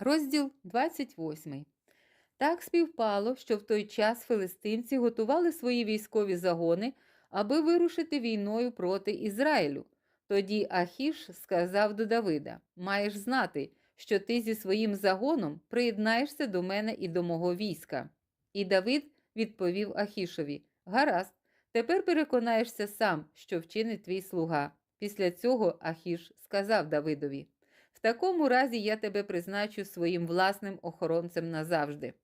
Розділ 28. Так співпало, що в той час филистимці готували свої військові загони, аби вирушити війною проти Ізраїлю. Тоді Ахіш сказав до Давида: Маєш знати, що ти зі своїм загоном приєднаєшся до мене і до мого війська. І Давид відповів Ахішові: Гаразд, тепер переконаєшся сам, що вчинить твій слуга. Після цього Ахіш сказав Давидові: В такому разі я тебе призначу своїм власним охоронцем назавжди.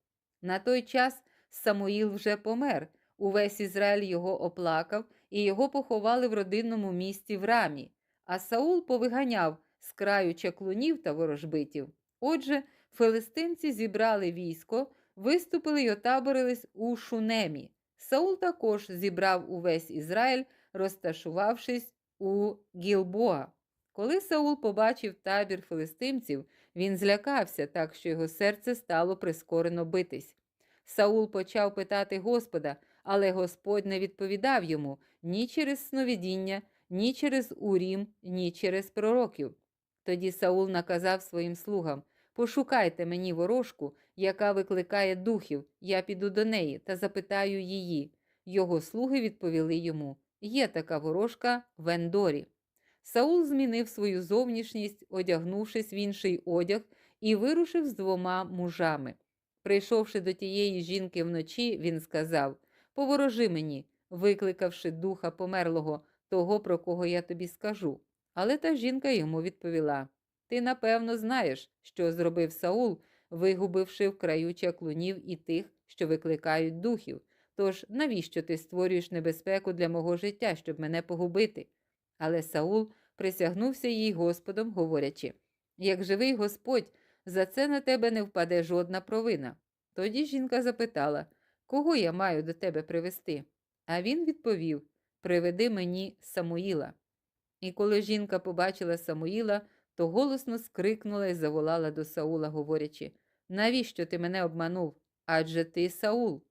На той час Самуїл вже помер. Увесь Ізраїль його оплакав, і його поховали в родинному місті в рамі. А Саул повиганяв з краю чаклунів та ворожбитів. Отже, филистимці зібрали військо, виступили й отаборились у Шунемі. Саул також зібрав увесь Ізраїль, розташувавшись у Гілбоа. Коли Саул побачив табір филистимців, він злякався так, що його серце стало прискорено битись. Саул почав питати Господа, але Господь не відповідав йому ні через сновидіння, ні через урім, ні через пророків. Тоді Саул наказав своїм слугам Пошукайте мені ворожку, яка викликає духів, я піду до неї та запитаю її. Його слуги відповіли йому Є така ворожка в Ендорі. Саул змінив свою зовнішність, одягнувшись в інший одяг, і вирушив з двома мужами. Прийшовши до тієї жінки вночі, він сказав Поворожи мені, викликавши духа померлого, того, про кого я тобі скажу. Але та жінка йому відповіла Ти напевно знаєш, що зробив Саул, вигубивши в краю чаклунів і тих, що викликають духів. Тож навіщо ти створюєш небезпеку для мого життя, щоб мене погубити? Але Саул присягнувся їй Господом, говорячи Як живий Господь, за це на тебе не впаде жодна провина. Тоді жінка запитала Кого я маю до тебе привести? А він відповів Приведи мені Самуїла. І коли жінка побачила Самуїла, то голосно скрикнула і заволала до Саула, говорячи Навіщо ти мене обманув? Адже ти Саул.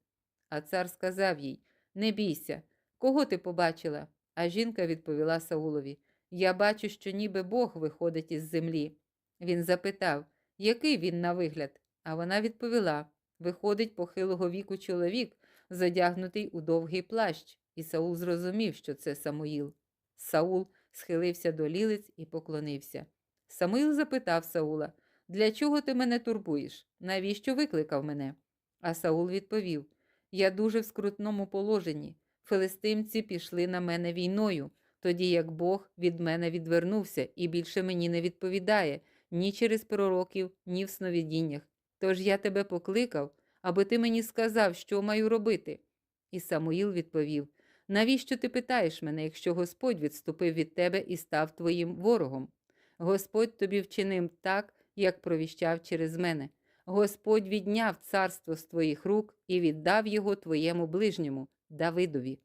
А цар сказав їй Не бійся, кого ти побачила? А жінка відповіла Саулові Я бачу, що ніби Бог виходить із землі. Він запитав, який він на вигляд? А вона відповіла Виходить похилого віку чоловік, задягнутий у довгий плащ, і Саул зрозумів, що це Самуїл. Саул схилився до лілиць і поклонився. Самуїл запитав Саула Для чого ти мене турбуєш? Навіщо викликав мене? А Саул відповів Я дуже в скрутному положенні. Филистимці пішли на мене війною, тоді як Бог від мене відвернувся і більше мені не відповідає ні через пророків, ні в сновидіннях. Тож я тебе покликав, аби ти мені сказав, що маю робити. І Самуїл відповів Навіщо ти питаєш мене, якщо Господь відступив від тебе і став твоїм ворогом? Господь тобі вчинив так, як провіщав через мене. Господь відняв царство з твоїх рук і віддав його твоєму ближньому, Давидові.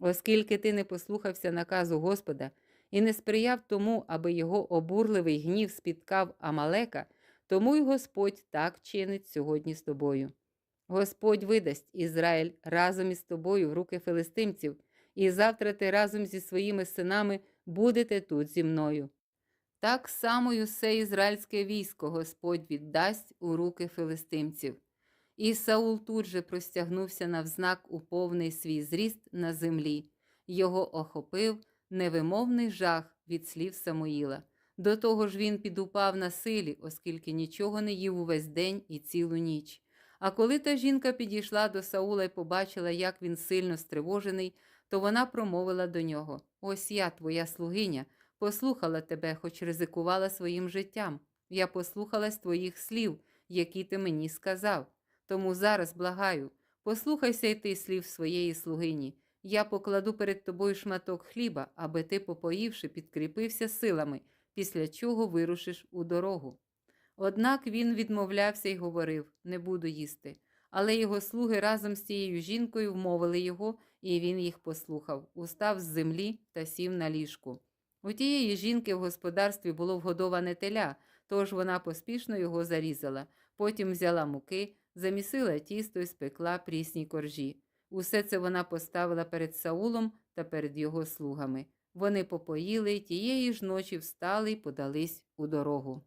Оскільки ти не послухався наказу Господа і не сприяв тому, аби його обурливий гнів спіткав Амалека, тому й Господь так чинить сьогодні з тобою. Господь видасть Ізраїль разом із тобою в руки филистимців, і завтра ти разом зі своїми синами будете тут зі мною. Так само й усе ізраїльське військо Господь віддасть у руки филистимців. І Саул тут же простягнувся навзнак у повний свій зріст на землі. Його охопив невимовний жах від слів Самуїла. До того ж він підупав на силі, оскільки нічого не їв увесь день і цілу ніч. А коли та жінка підійшла до Саула і побачила, як він сильно стривожений, то вона промовила до нього Ось я, твоя слугиня, послухала тебе, хоч ризикувала своїм життям. Я послухалась твоїх слів, які ти мені сказав. Тому зараз благаю, послухайся й ти слів своєї слугині. Я покладу перед тобою шматок хліба, аби ти, попоївши, підкріпився силами, після чого вирушиш у дорогу. Однак він відмовлявся і говорив не буду їсти. Але його слуги разом з цією жінкою вмовили його, і він їх послухав, устав з землі та сів на ліжку. У тієї жінки в господарстві було вгодоване теля, тож вона поспішно його зарізала, потім взяла муки, замісила тісто і спекла прісні коржі. Усе це вона поставила перед Саулом та перед його слугами. Вони попоїли тієї ж ночі встали й подались у дорогу.